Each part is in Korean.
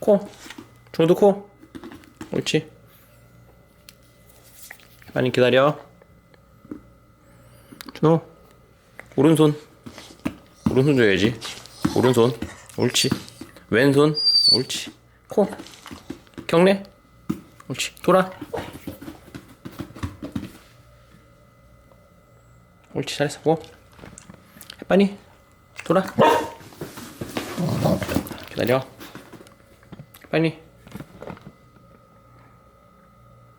코. 준호도 코. 옳지. 많이 기다려. 준호. 오른손. 오른손 줘야지. 오른손. 옳지. 왼손. 옳지. 코. 경례. 옳지. 돌아. 옳지. 잘했어. 고. 햇반이. 돌아. 기다려. 빨리.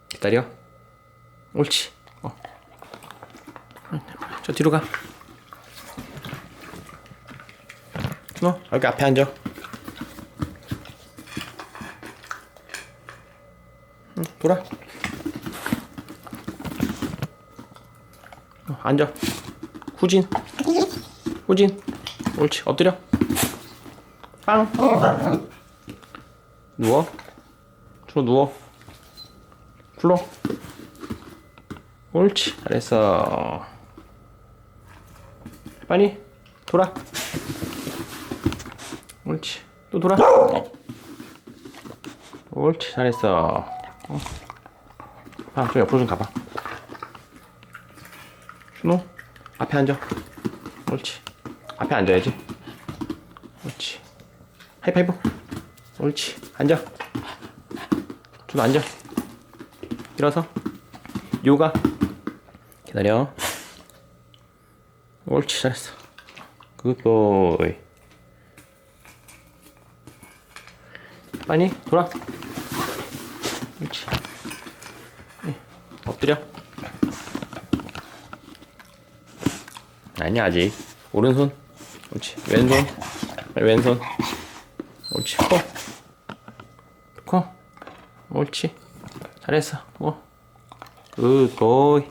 기다려. 옳지. 어. 저 뒤로 가. 준호, 여기 앞에 앉아. 응, 돌아. 어, 앉아. 후진. 후진. 옳지. 엎드려. 빵. 누워. 준호 누워. 불러. 옳지. 잘했어. 빨리 돌아. 옳지. 또 돌아. 옳지. 잘했어. 어. 아, 좀 옆으로 좀 가봐. 준호, 앞에 앉아. 옳지. 앞에 앉아야지. 옳지. 하이파이브. 옳지. 앉아. 준호 앉아. 일어서. 요가. 기다려. 옳지. 잘했어. 굿보이. 빨리 돌아. 옳지. 네. 엎드려. 아니야 아직. 오른손. 옳지. 왼손. 왼손. 옳지. 코. 코. 옳지. 잘했어. 뭐. 굿보이.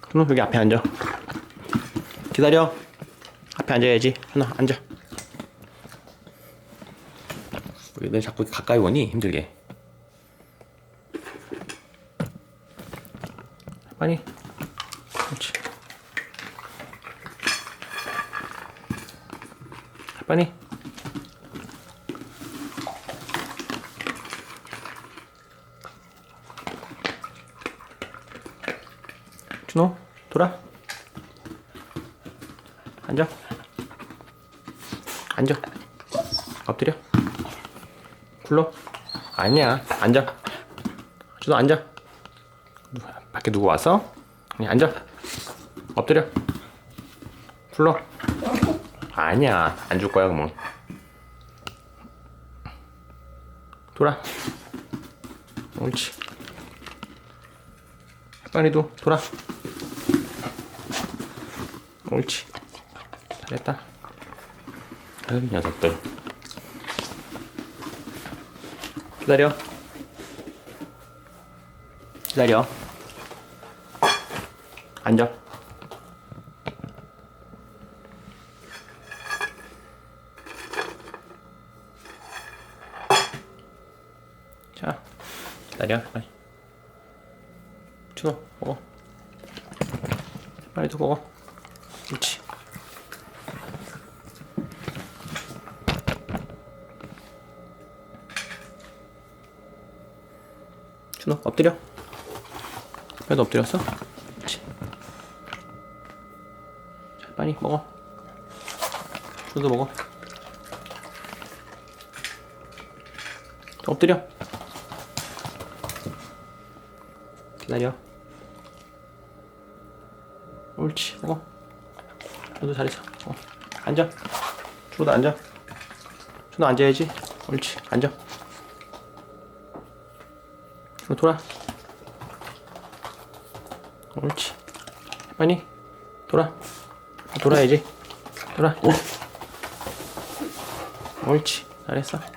그럼 여기 앞에 앉아. 기다려. 앞에 앉아야지. 하나 앉아. 왜 자꾸 가까이 오니? 힘들게. 빨리. 그렇지. 빨리. 준호, 돌아. 앉아. 앉아. 엎드려. 굴러. 아니야. 앉아. 준호 앉아. 밖에 누구 왔어? 아니 앉아. 엎드려. 굴러. 아니야. 안 줄 거야 그러면. 돌아. 옳지. 빨리도 돌아. 옳지. 잘했다. 아유, 녀석들. 기다려. 기다려. 앉아. 자, 기다려. 빨리. 준호, 먹어. 빨리 도 먹어. 그렇지. 준호, 엎드려. 그래도 엎드렸어? 그렇지. 자, 빨리 먹어. 준호도 먹어. 엎드려. 기다려. 옳지. 먹어. 준호 잘했어. 어. 앉아. 준호도 앉아. 준호 앉아야지. 옳지. 앉아. 준호 돌아. 옳지. 빨리. 돌아. 돌아야지. 돌아. 옳지. 잘했어.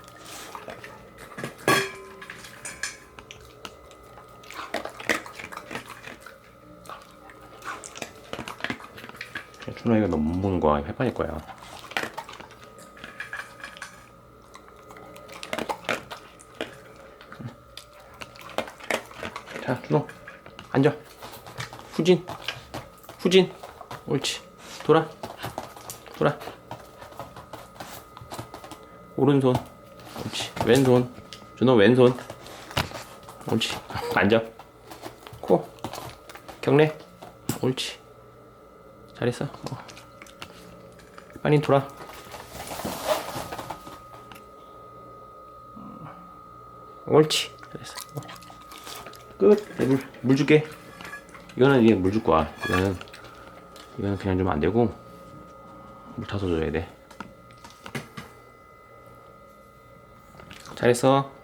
준호이가 너무 먹는 거야. 해판일 거야. 자, 준호. 앉아. 후진. 후진. 옳지. 돌아. 돌아. 오른손. 옳지. 왼손. 준호 왼손. 옳지. 앉아. 코. 경례. 옳지. 잘했어. 어. 빨리 돌아. 옳지. 잘했어. 어. 끝. 네, 물, 물 줄게. 이거는 이게 물줄 거야. 이거는 이거는 그냥 주면 안 되고 물 타서 줘야 돼. 잘했어.